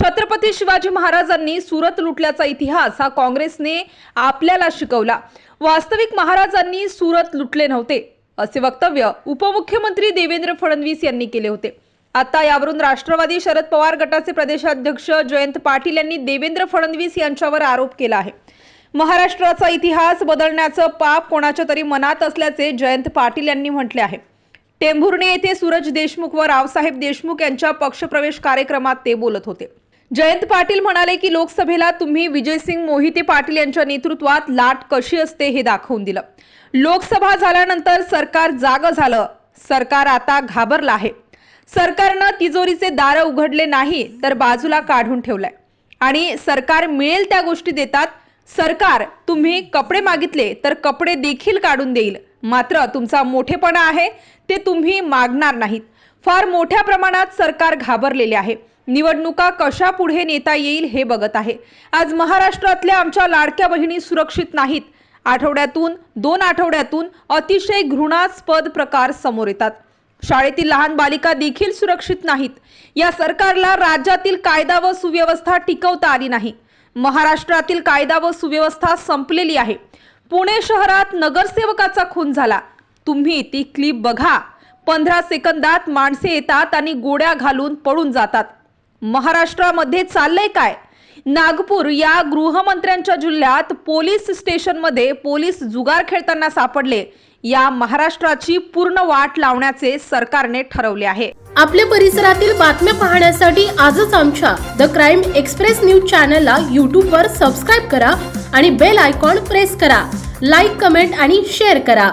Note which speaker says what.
Speaker 1: छत्रपती शिवाजी महाराजांनी सुरत लुटल्याचा इतिहास हा काँग्रेसने आपल्याला शिकवला. वास्तविक महाराजांनी सुरत लुटले नव्हते असे वक्तव्य उपमुख्यमंत्री देवेंद्र फडणवीस यांनी केले होते. आता यावरून राष्ट्रवादी शरद पवार गटाचे प्रदेशाध्यक्ष जयंत पाटील यांनी देवेंद्र फडणवीस यांच्यावर आरोप केला आहे. महाराष्ट्राचा इतिहास बदलण्याचं पाप कोणाच्या तरी मनात असल्याचे जयंत पाटील यांनी म्हटले आहे. टेंभुर्णे येथे सूरज देशमुख व रावसाहेब देशमुख यांच्या पक्षप्रवेश कार्यक्रमात ते बोलत होते. जयंत पाटील म्हणाले की लोकसभेला तुम्ही विजयसिंग मोहिते पाटील यांच्या नेतृत्वात लाट कशी असते हे दाखवून दिलं. लोकसभा झाल्यानंतर सरकार जाग झालं. सरकार आता घाबरलं आहे. सरकारनं तिजोरीचे दार उघडले नाही तर बाजूला काढून ठेवलंय. आणि सरकार मिळेल त्या गोष्टी देतात. सरकार तुम्ही कपडे मागितले तर कपडे देखील काढून देईल. मात्र तुमचा मोठेपणा आहे ते तुम्ही मागणार नाहीत. फार मोठ्या प्रमाणात सरकार घाबरलेले आहे. निवडणुका कशा पुढे नेता येईल हे बघत आहे. आज महाराष्ट्रातल्या आमच्या लाडक्या बहिणी सुरक्षित नाहीत. आठवड्यातून दोन आठवड्यातून अतिशय घृणास्पद प्रकार समोर येतात. शाळेतील लहान बालिका देखील सुरक्षित नाहीत. या सरकारला राज्यातील कायदा व सुव्यवस्था टिकवता आली नाही. महाराष्ट्रातील कायदा व सुव्यवस्था संपलेली आहे. पुणे शहरात नगरसेवकाचा खून झाला. तुम्ही ती क्लिप बघा. पंधरा सेकंदात माणसे येतात आणि गोड्या घालून पळून जातात. महाराष्ट्रामध्ये चाललंय काय? नागपूर या गृहमंत्र्यांच्या जिल्ह्यात पोलीस स्टेशनमध्ये पोलीस जुगार खेळताना सापडले. या महाराष्ट्राची पूर्ण वाट लावण्याचे सरकारने ठरवले आहे.
Speaker 2: आपल्या परिसरातील बातम्या पाहण्यासाठी आजच आमच्या द क्राईम एक्सप्रेस न्यूज चॅनलला यूट्यूबवर सबस्क्राईब करा आणि बेल आयकॉन प्रेस करा. लाईक कमेंट आणि शेअर करा.